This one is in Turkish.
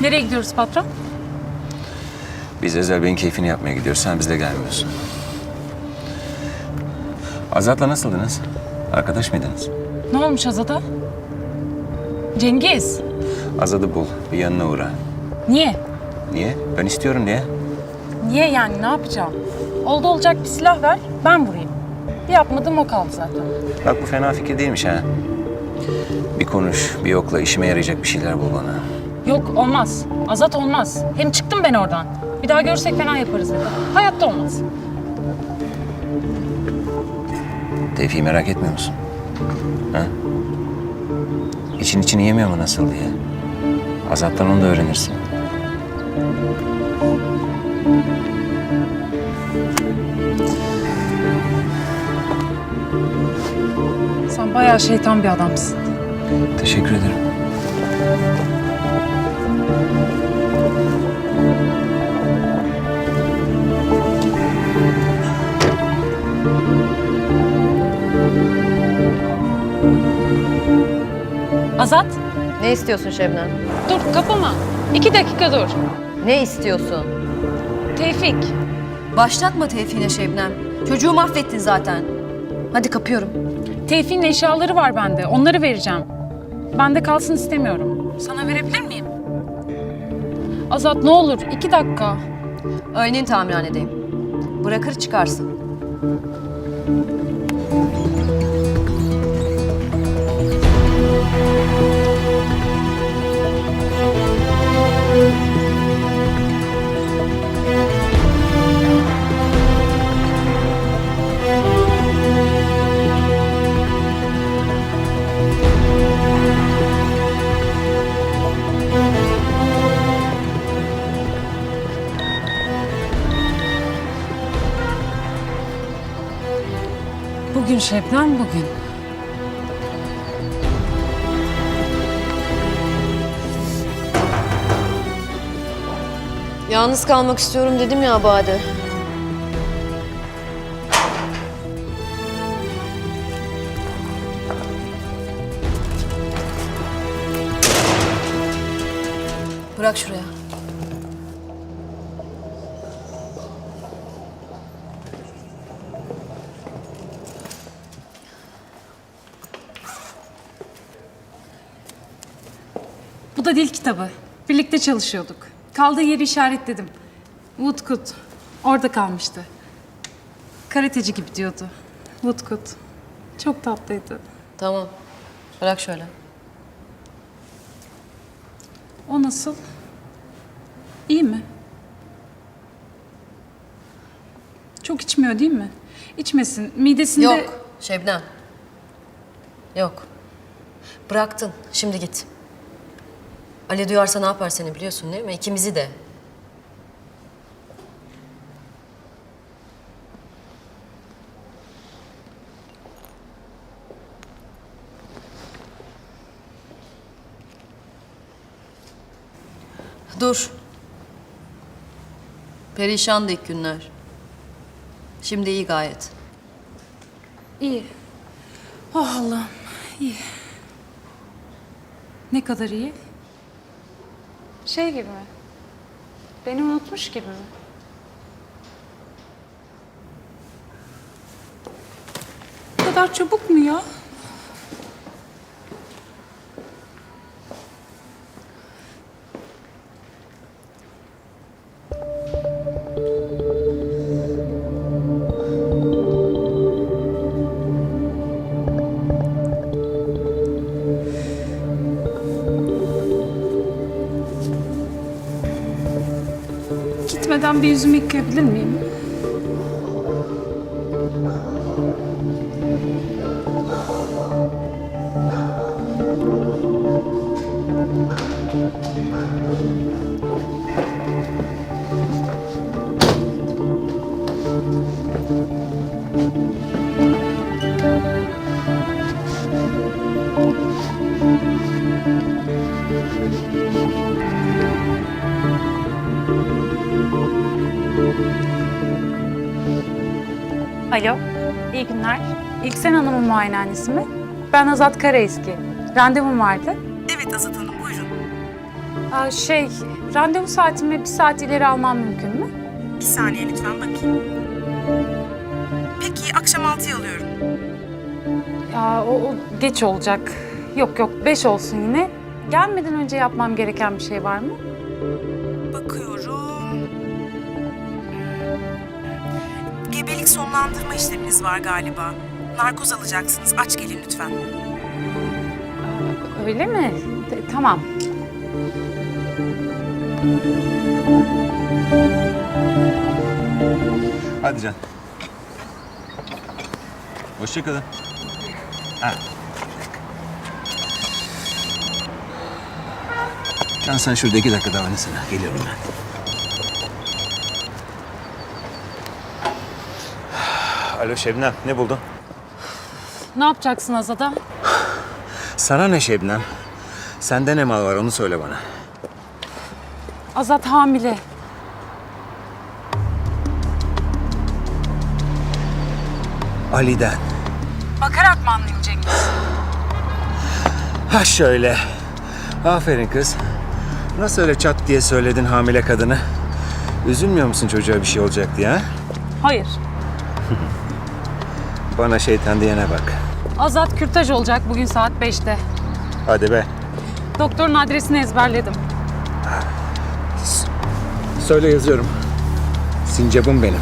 Nereye gidiyoruz patron? Biz Ezel Bey'in keyfini yapmaya gidiyoruz. Sen bizle gelmiyorsun. Azat'la nasıldınız? Arkadaş mıydınız? Ne olmuş Azat'a? Cengiz. Azad'ı bul. Bir yanına uğra. Niye? Niye? Ben istiyorum diye. Niye yani ne yapacağım? Oldu olacak bir silah ver ben vurayım. Bir yapmadım o kaldı zaten. Bak bu fena fikir değilmiş ha. Bir konuş, bir yokla işime yarayacak bir şeyler bul bana. Yok olmaz. Azat olmaz. Hem çıktım ben oradan. Bir daha görürsek fena yaparız dedi. Hayatta olmaz. Tevfik'i merak etmiyor musun? Ha? İçin içini yemiyor mu nasıl diye? Azat'tan onu da öğrenirsin. Sen bayağı şeytan bir adamsın. Teşekkür ederim. Azat Ne istiyorsun Şebnem? dur kapama. İki dakika dur. Ne istiyorsun? Tevfik. Başlatma Tevfik'ine Şebnem. Çocuğu mahvettin zaten. Hadi kapıyorum. Tevfik'in eşyaları var bende. Onları vereceğim. Bende kalsın istemiyorum. Sana verebilir miyim? Azat ne olur iki dakika. Aynen tamirhanedeyim. Bırakır çıkarsın. Bugün Şebnem bugün. Yalnız kalmak istiyorum dedim ya Bade. Bırak şuraya. Bu da dil kitabı. Birlikte çalışıyorduk. Kaldığı yeri işaretledim. Woodcut. Orada kalmıştı. Karateci gibi diyordu. Woodcut. Çok tatlıydı. Tamam. Bırak şöyle. O nasıl? İyi mi? Çok içmiyor değil mi? İçmesin. Midesinde... Yok Şebnem. Yok. Bıraktın. Şimdi git. Ali duyarsa ne yapar seni biliyorsun değil mi? İkimizi de. Dur. Perişandı ilk günler. Şimdi iyi gayet. İyi. Oh Allah'ım. iyi. Ne kadar iyi? Şey gibi mi? Beni unutmuş gibi mi? Bu kadar çabuk mu ya? Gitmeden bir yüzümü yıkayabilir miyim? Alo, iyi günler. İlksen Hanım'ın muayenehanesi mi? Ben Azat Karaeski. Randevum vardı. Evet Azat Hanım buyurun. Aa, şey, randevu saatimi bir saat ileri almam mümkün mü? Bir saniye lütfen bakayım. Peki akşam 6'ya alıyorum. Ya o, o geç olacak. Yok yok, beş olsun yine. Gelmeden önce yapmam gereken bir şey var mı? Sonlandırma işleminiz var galiba. Narkoz alacaksınız. Aç gelin lütfen. Öyle mi? T- tamam. Hadi Can. Hoşçakalın. Ha. Can sen şurada iki dakika daha oynasana. Geliyorum ben. Alo Şebnem, ne buldun? Ne yapacaksın Azada? Sana ne Şebnem? Sende ne mal var onu söyle bana. Azat hamile. Ali'den. Bakarak mı anlayayım Cengiz? Ha şöyle. Aferin kız. Nasıl öyle çat diye söyledin hamile kadını? Üzülmüyor musun çocuğa bir şey olacak diye ha? Hayır. Bana şeytan diyene bak. Azat kürtaj olacak bugün saat 5'te. Hadi be. Doktorun adresini ezberledim. Söyle yazıyorum. Sincap'ım benim.